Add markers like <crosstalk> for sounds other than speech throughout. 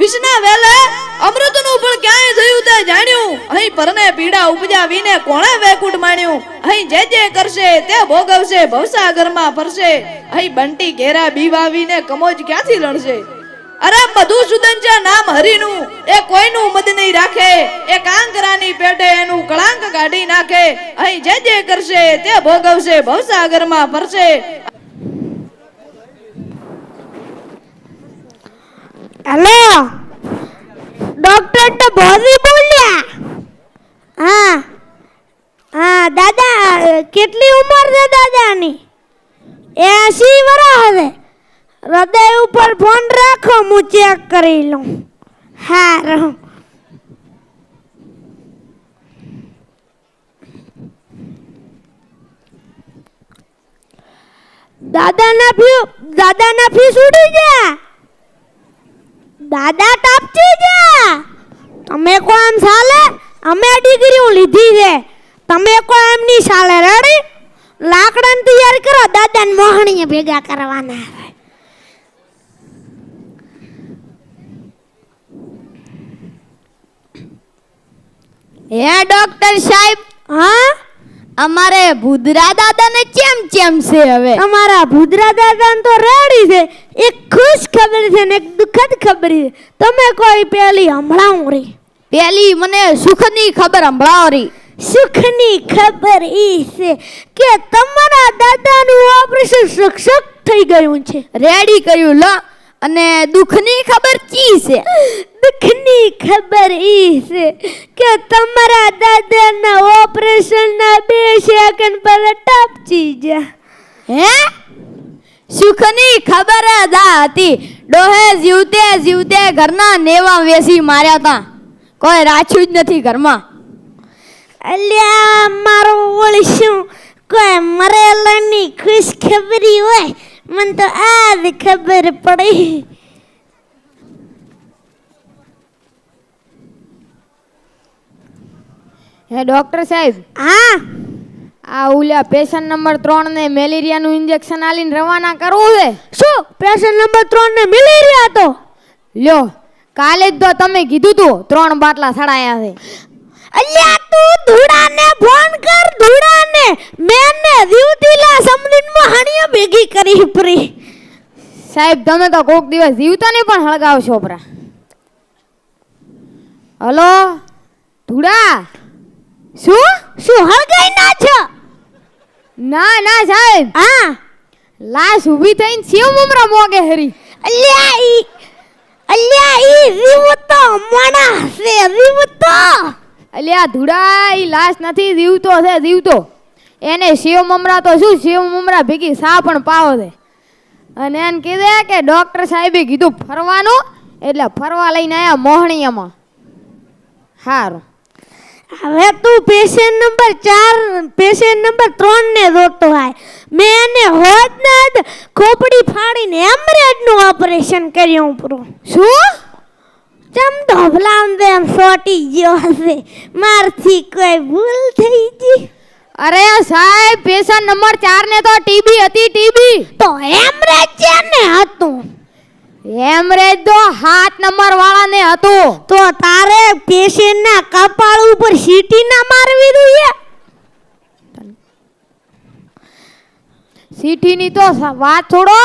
વિષના વેલે અમૃતનું ફળ ક્યાંય થયું તે જાણ્યું. અહીં પરને પીડા ઉપજાવીને કોણે વેકુટ માણ્યું? અહીં જે જે કરશે તે ભોગવશે, ભવસાગરમાં ફરશે. અહીં બંટી ઘેરા બીવાવીને કમોજ ક્યાંથી લડશે? અરે બધું છે નામ હરીનું. એ કોઈનું મદ નહીં રાખે. એ કાંકરાની પેટે એનું કળાંક કાઢી નાખે. અહીં જે જે કરશે તે ભોગવશે, ભવસાગરમાં ફરશે. હેલો ડોક્ટર તો ભોજી બોલ્યા. હા. હા, દાદા, કેટલી ઉંમર છે દાદાની? એસી વર્ષ હવે. હૃદય ઉપર ફોન રાખો, હું ચેક કરી લઉં. હા દાદાના ફી દાદાના ફીસ ઉડી ગયા? દાદા ટપચી જા તમે કો એમ ચાલે અમે ડિગ્રીઓ લીધી છે. તમે કો એમની ચાલે રેડી? લાકડાને તૈયાર કરો, દાદાને મોહણીએ ભેગા કરવાના આવે હે ડોક્ટર સાહેબ? હા? અમારે ભૂદરા દાદાને ચેમ ચેમ છે હવે? અમારા ભૂદરા દાદાને તો રેડી છે. એક ખુશ ખબર છે ને એક દુઃખદ ખબર છે. તમે કોઈ પેલી હમણાં રી? પેલી મને સુખની ખબર સંભળાવો રી સુખની ખબર એ છે કે તમારા દાદાનું ઓપરેશન સક્સેસ થઈ ગયું છે. રેડી કર્યું લો. અને દુઃખની ખબર ચી છે? દુઃખની ખબર ઈ છે કે તમારા દાદાના ઓપરેશનના બે સેકન્ડ પર ટપચી જા હે? સુખની ખબર જ આ હતી. ડોહે જીવતે જીવતે ઘરના નેવા વેસી માર્યા તા. કોઈ રાખ્યું જ નથી ઘરમાં. અલ્યા મારો ઓળશું કોઈ મરેલાની ખુશ ખબરી હોય મને તો આજ ખબર પડી હે ડોક્ટર સાહેબ? હા. આ ઓલા પેશન્ટ નંબર ત્રણ ને મેલેરિયાનું ઇન્જેક્શન આલીને રવાના કરવું છે? શું? પેશન્ટ નંબર ત્રણ ને મેલેરિયા તો? લ્યો કાલે જ તો તમે કીધું તું ત્રણ બાટલા સડાયા છે. અલ્યા તું ધૂડાને ફોન કર ધૂડાને મેને દીવતીલા સમદીનમાં હણીયા ભેગી કરી પરી સાહેબ તમે તો કોક દિવસ જીવતાને પણ હળગાવશો પરા. હલો? ધુડા શું? શું હળગાઈ ના છો? ના ના સાહેબ. હા. લાશ ઊભી થઈને શિવ મમરા મોગે હરી. અલ્યા ઈ અલ્યા ઈ જીવતો માણસ છે જીવતો. અલ્યા ધુડા ઈ લાશ નથી જીવતો છે જીવતો. એને શિવ મમરા તો શું શિવ મમરા ભેગી સા પણ પાવો દે અને એને કીધે કે ડૉક્ટર સાહેબે કીધું ફરવાનું એટલે ફરવા લઈને આવ્યા મોહણીયામાં. સારું હવે તું પેશન્ટ નંબર ચાર પેશન્ટ નંબર ત્રણ ને જોતો હાય મેં એને હોદ ના ખોપડી ફાડીને હેમરેજનું ઓપરેશન કર્યું પૂરું શું? ચમ ધોબલામ દેમ સોટી ગયો હશે. મારથી કોઈ ભૂલ થઈ ગઈ. અરે સાહેબ પેશન્ટ નંબર ચાર ને તો ટીબી હતી ટીબી. તો હેમરેજ છે ને હતું? હેમરેજ તો હાથ નંબર વાળાને હતું. તો તારે પેશન્ટ ના કપાળ ઉપર સીટી ના મારવી જોઈએ? સીટીની તો વાત છોડો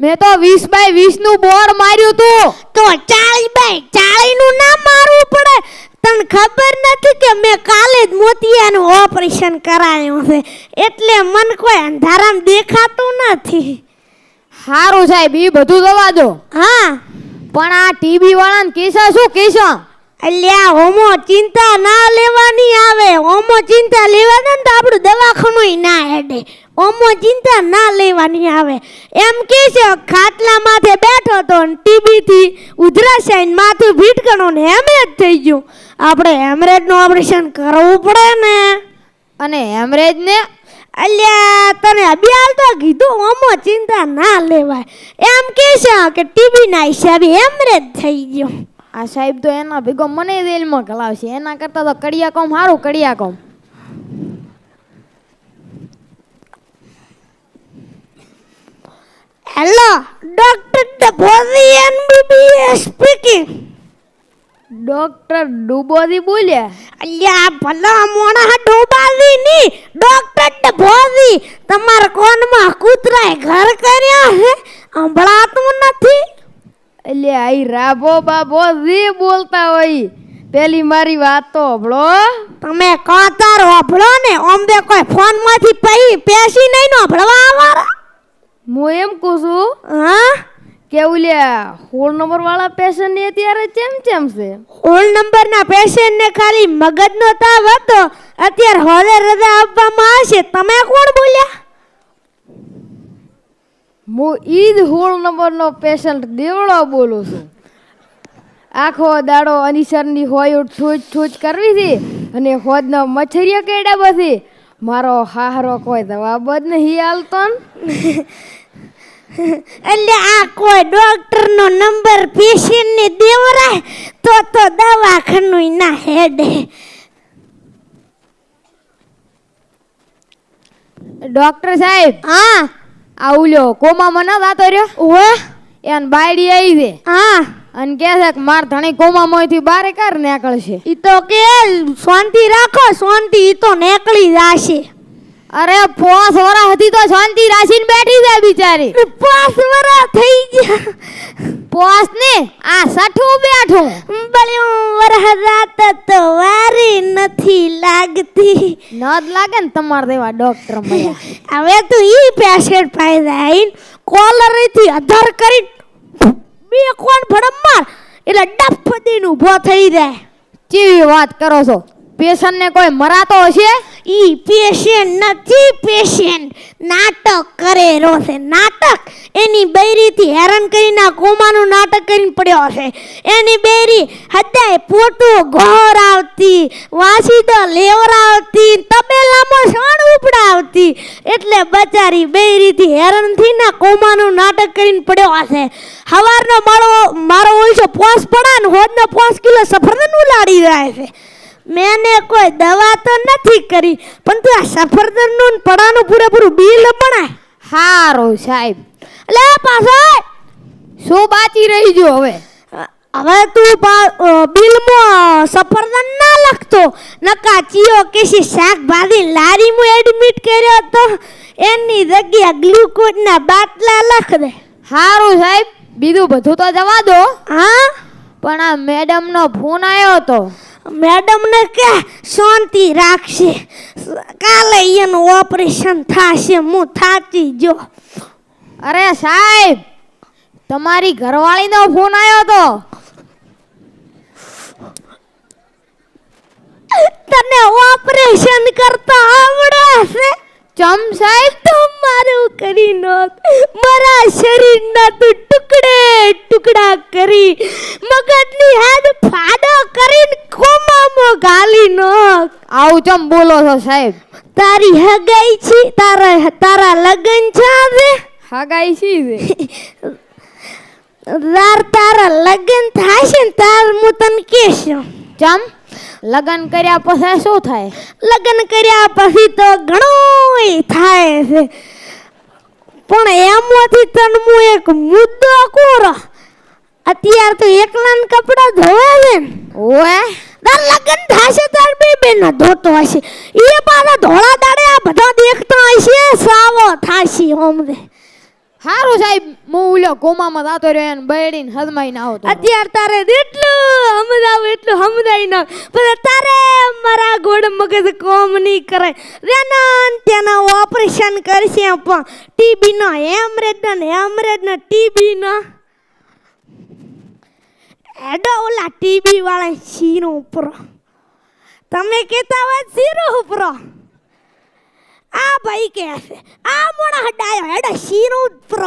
મેં તો વીસ બાય વીસનું બોર માર્યું તું. તો ચાળી બાય ચાળી નું ના મારવું પડે? તને ખબર નથી કે મેં કાલે જ મોતિયાનું ઓપરેશન કરાયું છે. એટલે મન કોઈ અંધારામ દેખાતું નથી. સારું સાહેબ એ બધું દવા દો. હા. પણ આ ટીબી વાળાને કેસા શું કેસા અલ્યા હોમો ચિંતા ના લેવાની આવે. હોમો ચિંતા લેવા દે ને તો આપણું દવાખાનું ના હેડે. હોમો ચિંતા ના લેવાની આવે. એમ કે છે ખાટલા માથે બેઠો તો ટીબી થી ઉધરાશાય ને માથું ભીટકણો ને હેમરેજ થઈ ગયું. આપણે હેમરેજનું ઓપરેશન કરવું પડે ને. અને હેમરેજ ને અલ્યા તને અભિયાલ તો કીધું ઓમો ચિંતા ના લેવાય. એમ કે છે કે ટીબી ના હિસાબે હેમરેજ થઈ ગયો. આ સાહેબ તો એના ભેગો મને રેલમાં ગલાવશે એના કરતાં તો કડિયા કોમ સારું કડિયા hello doctor Dabhori MBBS speaking doctor Dubodi બોલ્યા? અલ્યા ભલા મોણા ડુબાદી ની. ડોક્ટર ડભોવી તમારા કોનમાં કૂતરાએ ઘર કર્યા હે? સંભળાતું નથી. એટલે આઈ રાભો બાબો જે બોલતા હોય પેલી મારી વાત તો હભળો. તમે કાતાર હોભળો ને ઓમબે કોઈ ફોનમાંથી પઈ પેસી નહીં નો ભળવા આવારા હું એમ કહું છું હા? કે ઓલ્યા હોલ નંબર વાળા પેશન્ટ ને અત્યારે ચેમ ચેમ છે? હોલ નંબરના પેશન્ટ ને ખાલી મગજનો તાવ હતો. અત્યારે હોરે રજા આપવામાં આવશે. તમે કોણ બોલ્યા? હું ઈદ સોળ નંબરનો પેશન્ટ દેવડો બોલું છું. આખો દાડો અનિસરની હોય ઠૂચ ઠૂચ કરવી છે અને હોદનો મચ્છરીઓ કેડા બધી. મારો હાહરો કોઈ જવાબ જ નહીં હાલતો ને. <laughs> <laughs> એટલે આ કોઈ ડોક્ટર નો નંબર પેશન્ટ ને દેવરાય તો તો દવાખાનું ના હેડે. ડોક્ટર સાહેબ હા. આ ઉલ્યો કોમામાં ના વાતો રહ્યો? ઓવે. એન બાયડી આવી છે. હા. અને કે છે કે માર ધણી કોમામાંથી બારે કર નીકળશે. ઈ તો કે શાંતિ રાખો શાંતિ ઈ તો નીકળી જશે. અરે પોસ વરા હતી તો શાંતિ રાખીને બેઠી છે બિચારી. પોસ વરા થઈ ગયા. પોસ ને? આ સઠું બેઠું. બળ્યું રાત તો વારી નથી લાગતી. ન જ લાગે ને તમાર દેવા ડોક્ટર મળ્યા હવે તું ઈ પેશન્ટ ફાયદા જાય કોલરથી અધર કરી બે કોણ ભડમ માર એટલે ડફ દીન ઊભો થઈ જાય. કેવી વાત કરો છો? પેશન્ટ ને કોઈ મરાતો હશે? ઈ પેશન્ટ નથી પેશન્ટ નાટક કરેલો છે નાટક. એની બૈરીથી હેરાન કરીને કોમાનું નાટક કરીને પડ્યો છે એની બૈરી હદાય પોતું ઘોર આવતી, વાસી તો લેવરાવતી તબેલામાં ઉપડા ઉપડાવતી. એટલે બચારી બૈરીથી હેરાન થઈને કોમાનું નાટક કરીને પડ્યો છે હવારનો મારો મારો ઓલછો પોસ પડા હોદનો પોસ કિલો સફરજન ઉલાડી જાય છે. મેને કોઈ દવા તો નથી કરી પણ તું આ સફરજનનું પડાનું પૂરેપૂરું બિલ બનાય હારું સાહેબ. લે પાછો. શું બાકી રહી ગયો હવે? હવે તું બિલમાં સફરજન ના લખતો. નકા ચિયો કેસી શાકભાજી લારીમાં એડમિટ કર્યો તો એની જગ્યા ગ્લુકોઝના બાટલા લખ દે. હારું સાહેબ. બીજું બધું તો જવા દો. હા? પણ આ મેડમનો ફોન આવ્યો હતો મેડમને કે શાંતિ રાખશે કાલે એનું ઓપરેશન થશે હું થાકી જો અરે સાહેબ તમારી ઘરવાળીનો ફોન આવ્યો હતો તને ઓપરેશન કરતા આવડે છે? ચમ સાહેબ તો મારું કરી નોત. મારા શરીરના તું ટુકડે ટુકડા કરી મગજની હાડ ફાડો કરીને કોમામાં ગાલી નોક આવું ચમ બોલો છો સાહેબ? તારી હગાઈ છે? તારા તારા લગન છે હવે હગાઈ છે? તાર તારા લગન થાશે ને તાર હું તને કહેશું. ચમ? લગન કર્યા પછી શું થાય? લગ્ન કર્યા પછી તો ઘણું થાય છે. પણ એમાંથી તનમુ એક મુદ્દો કોરો અત્યારે તો એકલા કપડા ધોવે છે ને. ઓએ તાર લગન થાશે તાર બે બેન ધોતો હશે. એ પાછા ધોળા દાડે આ બધા દેખતા હશે સાવો હોમ ઓમરે હારું સાહેબ, હું ઉલ્યો કોમામાં જાતો રહ્યો એને બળીને હદમાઈ ના આવતો અત્યારે તારે એટલું સમજાવું એટલું સમજાઈ ના. પણ તારે મારા ગોડ મગજ કોમ નહીં કરે રેના તેના ઓપરેશન કરશે પણ ટીબી નો હેમરેજ ને હેમરેજ ને ટીબી નો એડો ઓલા ટીબી વાળા શીરો ઉપર. તમે કહેતા હોય શીરો ઉપર. આ ભાઈ કે આ મોણા હડાયો હેડો શીરો ઉપર